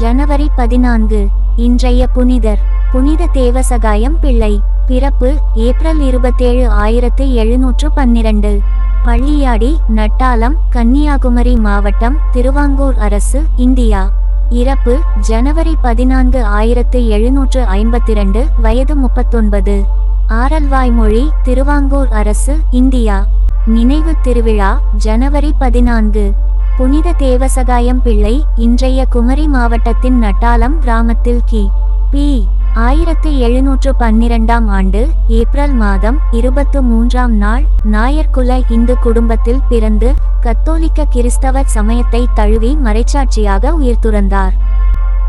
ஜனவரி பதினான்கு இன்றைய புனிதர் புனித தேவசகாயம் பிள்ளை பிறப்பு ஏப்ரல் இருபத்தேழு ஆயிரத்து எழுநூற்று பன்னிரண்டு. பள்ளியாடி நட்டாலம் கன்னியாகுமரி மாவட்டம் திருவாங்கூர் அரசு இந்தியா. இறப்பு ஜனவரி பதினான்கு ஆயிரத்து எழுநூற்று ஐம்பத்திரண்டு வயது முப்பத்தொன்பது. ஆரல்வாய்மொழி திருவாங்கூர் அரசு இந்தியா. நினைவு திருவிழா ஜனவரி பதினான்கு. புனித தேவசகாயம் பிள்ளை இன்றைய குமரி மாவட்டத்தின் நட்டாலம் கிராமத்தில் கி. பி. ஆயிரத்து எழுநூற்று பன்னிரண்டாம் ஆண்டு ஏப்ரல் மாதம் இருபத்து மூன்றாம் நாள் நாயர்குல இந்து குடும்பத்தில் பிறந்து கத்தோலிக்க கிறிஸ்தவ சமயத்தை தழுவி மறைச்சாட்சியாக உயிர்த்துறந்தார்.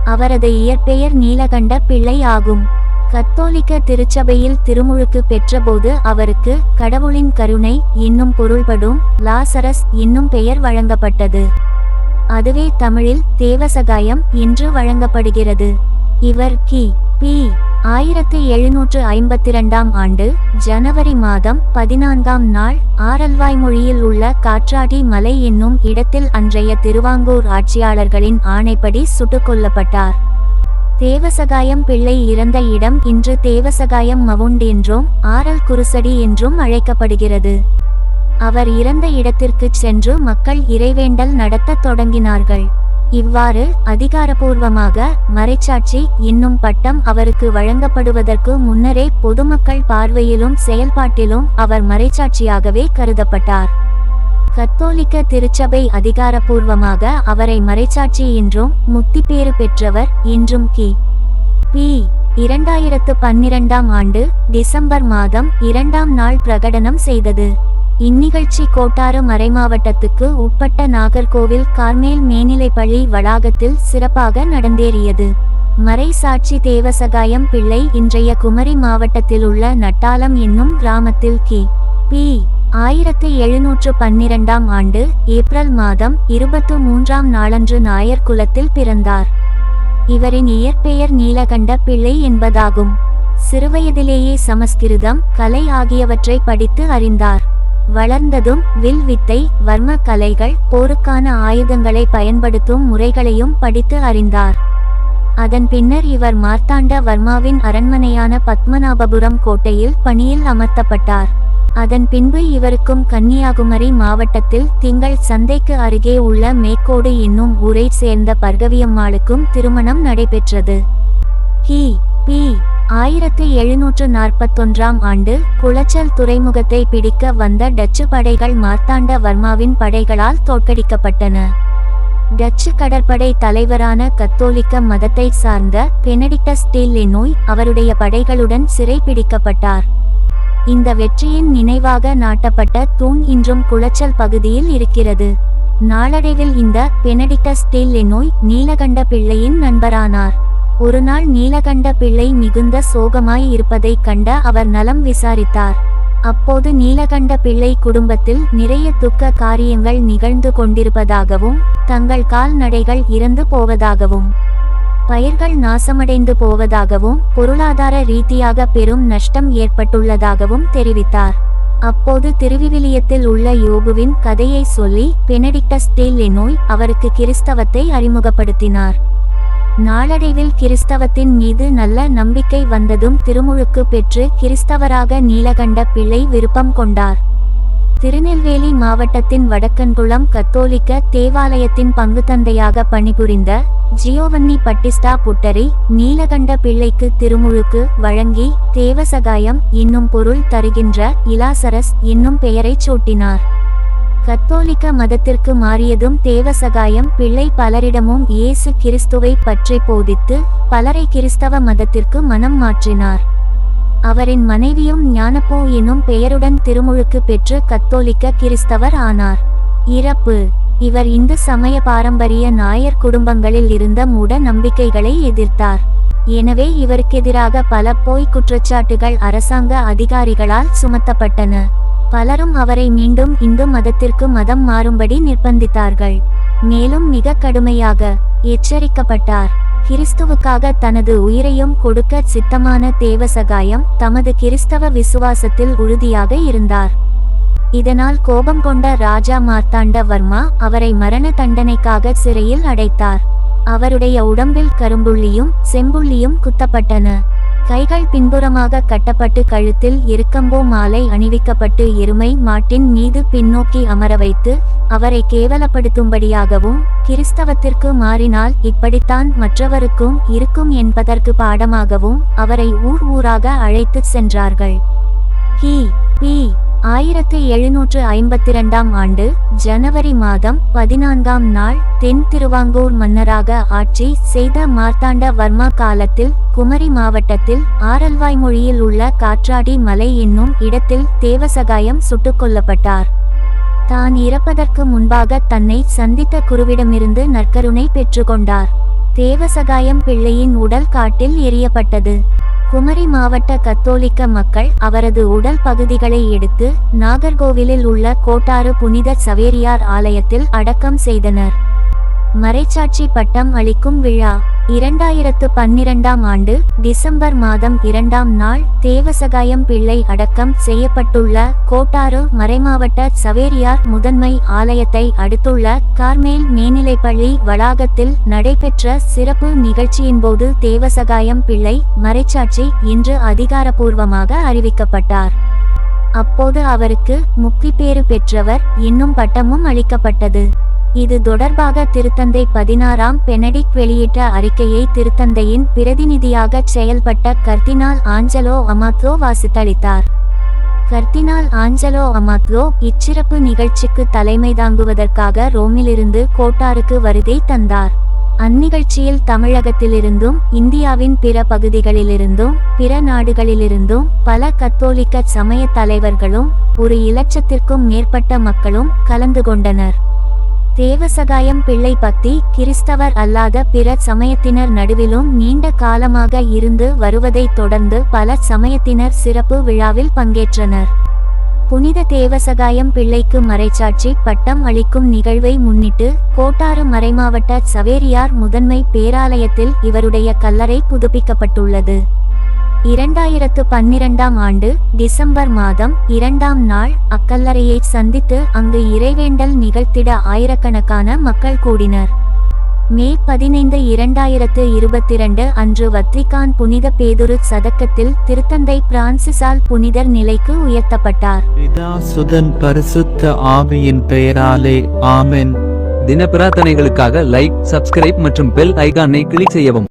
அவரது இயற்பெயர் நீலகண்ட பிள்ளை ஆகும். கத்தோலிக்க திருச்சபையில் திருமுழுக்கு பெற்றபோது அவருக்கு கடவுளின் கருணை என்னும் பொருள்படும் லாசரஸ் என்னும் பெயர் வழங்கப்பட்டது. அதுவே தமிழில் தேவசகாயம் என்று வழங்கப்படுகிறது. இவர் கி. பி. ஆயிரத்து எழுநூற்று ஐம்பத்திரண்டாம் ஆண்டு ஜனவரி மாதம் பதினான்காம் நாள் ஆரல்வாய் மொழியில் உள்ள காற்றாடி மலை என்னும் இடத்தில் அன்றைய திருவாங்கூர் ஆட்சியாளர்களின் ஆணைப்படி சுட்டுக் கொல்லப்பட்டார். தேவசகாயம் பிள்ளை இறந்த இடம் இன்று தேவசகாயம் மவுண்ட் என்றும் ஆரல் குருசடி என்றும் அழைக்கப்படுகிறது. அவர் இறந்த இடத்திற்குச் சென்று மக்கள் இறைவேண்டல் நடத்தத் தொடங்கினார்கள். இவ்வாறு அதிகாரபூர்வமாக மறைச்சாட்சி என்னும் பட்டம் அவருக்கு வழங்கப்படுவதற்கு முன்னரே பொதுமக்கள் பார்வையிலும் செயல்பாட்டிலும் அவர் மறைச்சாட்சியாகவே கருதப்பட்டார். கத்தோலிக்க திருச்சபை அதிகாரப்பூர்வமாக அவரை மறைச்சாட்சி என்றும் முத்திப்பேறு பெற்றவர் என்றும் கி. பி. இரண்டாயிரத்து பன்னிரண்டாம் ஆண்டு டிசம்பர் மாதம் இரண்டாம் நாள் பிரகடனம் செய்தது. இந்நிகழ்ச்சி கோட்டாறு மறைமாவட்டத்துக்கு உட்பட்ட நாகர்கோவில் கார்மேல் மேனிலைப்பள்ளி வளாகத்தில் சிறப்பாக நடந்தேறியது. மறை சாட்சி தேவசகாயம் பிள்ளை இன்றைய குமரி மாவட்டத்தில் உள்ள நட்டாலம் என்னும் கிராமத்தில் கி. பி. ஆயிரத்து எழுநூற்று பன்னிரண்டாம் ஆண்டு ஏப்ரல் மாதம் இருபத்து மூன்றாம் நாளன்று நாயர் குலத்தில் பிறந்தார். இவரின் இயற்பெயர் நீலகண்ட பிள்ளை என்பதாகும். சிறுவயதிலேயே சமஸ்கிருதம் கலை ஆகியவற்றை படித்து அறிந்தார். வளர்ந்ததும் வில் வித்தை வர்ம கலைகள் போருக்கான ஆயுதங்களை பயன்படுத்தும் முறைகளையும் படித்து அறிந்தார். அதன் பின்னர் இவர் மார்த்தாண்ட வர்மாவின் அரண்மனையான பத்மநாபபுரம் கோட்டையில் பணியில் அமர்த்தப்பட்டார். அதன் பின்பு இவருக்கும் கன்னியாகுமரி மாவட்டத்தில் திங்கள் சந்தைக்கு அருகே உள்ள மேக்கோடு என்னும் ஊரை சேர்ந்த பர்கவியம்மாளுக்கும் திருமணம் நடைபெற்றது. கி பி ஆயிரத்து எழுநூற்று நாற்பத்தொன்றாம் ஆண்டு குளச்சல் துறைமுகத்தை பிடிக்க வந்த டச்சு படைகள் மார்த்தாண்ட வர்மாவின் படைகளால் தோற்கடிக்கப்பட்டன. டச்சு கடற்படை தலைவரான கத்தோலிக்க மதத்தை சார்ந்த பெனடிக்டஸ் நோய் அவருடைய படைகளுடன் சிறை பிடிக்கப்பட்டார் இந்த வெற்றியின் நினைவாக நாட்டப்பட்ட தூண் இன்றும் குளச்சல் பகுதியில் இருக்கிறது. நாளடைவில் இந்த பெனடிக்டஸ் டீல்லெனோய் நீலகண்ட பிள்ளையின் நண்பரானார். ஒருநாள் நீலகண்ட பிள்ளை மிகுந்த சோகமாய் இருப்பதைக் கண்ட அவர் நலம் விசாரித்தார். அப்போது நீலகண்ட பிள்ளை குடும்பத்தில் நிறைய துக்க காரியங்கள் நிகழ்ந்து கொண்டிருப்பதாகவும் தங்கள் கால்நடைகள் இறந்து போவதாகவும் பயிர்கள் நாசமடைந்து போவதாகவும் பொருளாதார ரீதியாக பெரும் நஷ்டம் ஏற்பட்டுள்ளதாகவும் தெரிவித்தார். அப்போது திருவிவிலியத்தில் உள்ள யோபுவின் கதையை சொல்லி பெனடிக்டஸ் டேல்லெனோய் அவருக்கு கிறிஸ்தவத்தை அறிமுகப்படுத்தினார். நாளடைவில் கிறிஸ்தவத்தின் மீது நல்ல நம்பிக்கை வந்ததும் திருமுழுக்கு பெற்று கிறிஸ்தவராக நீலகண்ட பிள்ளை விருப்பம் கொண்டார். திருநெல்வேலி மாவட்டத்தின் வடக்கன்குளம் கத்தோலிக்க தேவாலயத்தின் பங்குத்தந்தையாக பணிபுரிந்த ஜியோவன்னி பட்டிஸ்டா புட்டரி நீலகண்ட பிள்ளைக்கு திருமுழுக்கு வழங்கி தேவசகாயம் என்னும் பொருள் தருகின்ற இலாசரஸ் என்னும் பெயரைச் சூட்டினார். கத்தோலிக்க மதத்திற்கு மாறியதும் தேவசகாயம் பிள்ளை பலரிடமும் இயேசு கிறிஸ்துவை பற்றி போதித்து பலரை கிறிஸ்தவ மதத்திற்கு மனம் மாற்றினார். அவரின் மனைவியும் ஞானப்போ எனும் பெயருடன் திருமுழுக்கு பெற்று கத்தோலிக்க கிறிஸ்தவர் ஆனார். இறப்பு. இவர் இந்து சமய பாரம்பரிய நாயர் குடும்பங்களில் இருந்த மூட நம்பிக்கைகளை எதிர்த்தார். எனவே இவருக்கெதிராக பல போய் குற்றச்சாட்டுகள் அரசாங்க அதிகாரிகளால் சுமத்தப்பட்டன. பலரும் அவரை மீண்டும் இந்து மதத்திற்கு மதம் மாறும்படி நிர்பந்தித்தார்கள். மேலும் மிக கடுமையாக எச்சரிக்கப்பட்டார். கிறிஸ்துவுக்காக தனது உயிரையும் கொடுக்க சித்தமான தேவசகாயம் தமது கிறிஸ்தவ விசுவாசத்தில் உறுதியாக இருந்தார். இதனால் கோபம் கொண்ட ராஜா மார்த்தாண்ட வர்மா அவரை மரண தண்டனைக்காக சிறையில் அடைத்தார். அவருடைய உடம்பில் கரும்புள்ளியும் செம்புள்ளியும் குத்தப்பட்டன. கைகள் பின்புறமாக கட்டப்பட்டு கழுத்தில் இருக்கம்போ மாலை அணிவிக்கப்பட்டு எருமை மாட்டின் மீது பின்னோக்கி அமர வைத்து அவரை கேவலப்படுத்தும்படியாகவும் கிறிஸ்தவத்திற்கு மாறினால் இப்படித்தான் மற்றவருக்கும் இருக்கும் என்பதற்கு பாடமாகவும் அவரை ஊர் ஊராக அழைத்துச் சென்றார்கள். ஹி பி ஆயிரத்து எழுநூற்று ஐம்பத்திரண்டாம் ஆண்டு ஜனவரி மாதம் பதினான்காம் நாள் தென் திருவாங்கூர் மன்னராக ஆட்சி செய்த மார்த்தாண்ட வர்மா காலத்தில் குமரி மாவட்டத்தில் ஆரல்வாய் மொழியில் உள்ள காற்றாடி மலை என்னும் இடத்தில் தேவசகாயம் சுட்டுக் கொல்லப்பட்டார். தான் இறப்பதற்கு முன்பாக தன்னை சந்தித்த குருவிடமிருந்து நற்கருணை பெற்றுக்கொண்டார் தேவசகாயம் பிள்ளையின் உடல் காட்டில் எரியப்பட்டது. குமரி மாவட்ட கத்தோலிக்க மக்கள் அவரது உடல் பகுதிகளை எடுத்து நாகர்கோவிலில் உள்ள கோட்டாறு புனித சவேரியார் ஆலயத்தில் அடக்கம் செய்தனர். மறைச்சாட்சி பட்டம் அளிக்கும் விழா. இரண்டாயிரத்து பன்னிரண்டாம் ஆண்டு டிசம்பர் மாதம் இரண்டாம் நாள் தேவசகாயம் பிள்ளை அடக்கம் செய்யப்பட்டுள்ள கோட்டாறு மறைமாவட்ட சவேரியார் முதன்மை ஆலயத்தை அடுத்துள்ள கார்மேல் மேல்நிலைப்பள்ளி வளாகத்தில் நடைபெற்ற சிறப்பு நிகழ்ச்சியின்போது தேவசகாயம் பிள்ளை மறைச்சாட்சி இன்று அதிகாரப்பூர்வமாக அறிவிக்கப்பட்டார். அப்போது அவருக்கு முக்கிப்பேறு பெற்றவர் என்னும் பட்டமும் அளிக்கப்பட்டது. இது தொடர்பாக திருத்தந்தை பதினாறாம் பெனடிக் வெளியிட்ட அறிக்கையை திருத்தந்தையின் பிரதிநிதியாக செயல்பட்ட கர்தினால் ஆஞ்சலோ அமாத்லோ வாசித்தளித்தார். கர்தினால் ஆஞ்சலோ அமாத்லோ இச்சிறப்பு நிகழ்ச்சிக்கு தலைமை தாங்குவதற்காக ரோமிலிருந்து கோட்டாருக்கு வருகை தந்தார். அந்நிகழ்ச்சியில் தமிழகத்திலிருந்தும் இந்தியாவின் பிற பகுதிகளிலிருந்தும் பிற நாடுகளிலிருந்தும் பல கத்தோலிக்க சமய தலைவர்களும் ஒரு இலட்சத்திற்கும் மேற்பட்ட மக்களும் கலந்து கொண்டனர். தேவசகாயம் பிள்ளை பக்தி கிறிஸ்தவர் அல்லாத பிற சமயத்தினர் நடுவிலும் நீண்ட காலமாக இருந்து வருவதைத் தொடர்ந்து பல சமயத்தினர் சிறப்பு விழாவில் பங்கேற்றனர். புனித தேவசகாயம் பிள்ளைக்கு மறைச்சாட்சி பட்டம் அளிக்கும் நிகழ்வை முன்னிட்டு கோட்டாறு மறைமாவட்ட சவேரியார் முதன்மை பேராலயத்தில் இவருடைய கல்லறை புதுப்பிக்கப்பட்டுள்ளது. இரண்டாயிரத்து பன்னிரண்டாம் ஆண்டு டிசம்பர் மாதம் இரண்டாம் நாள் அக்கல்லறையை சந்தித்து அங்கு இறைவேண்டல் நிகழ்த்திட ஆயிரக்கணக்கான மக்கள் கூடினர். மே பதினைந்து இரண்டாயிரத்து இருபத்தி இரண்டு அன்று வத்திக்கான் புனித பேதுரு சதக்கத்தில் திருத்தந்தை பிரான்சிசால் புனிதர் நிலைக்கு உயர்த்தப்பட்டார். பிதா சுதன் பரிசுத்த ஆவியின் பெயராலே ஆமென். தின பிரார்த்தனைகளுக்காக லைக் சப்ஸ்கிரைப் மற்றும் பெல் ஐகானை கிளிக் செய்யவும்.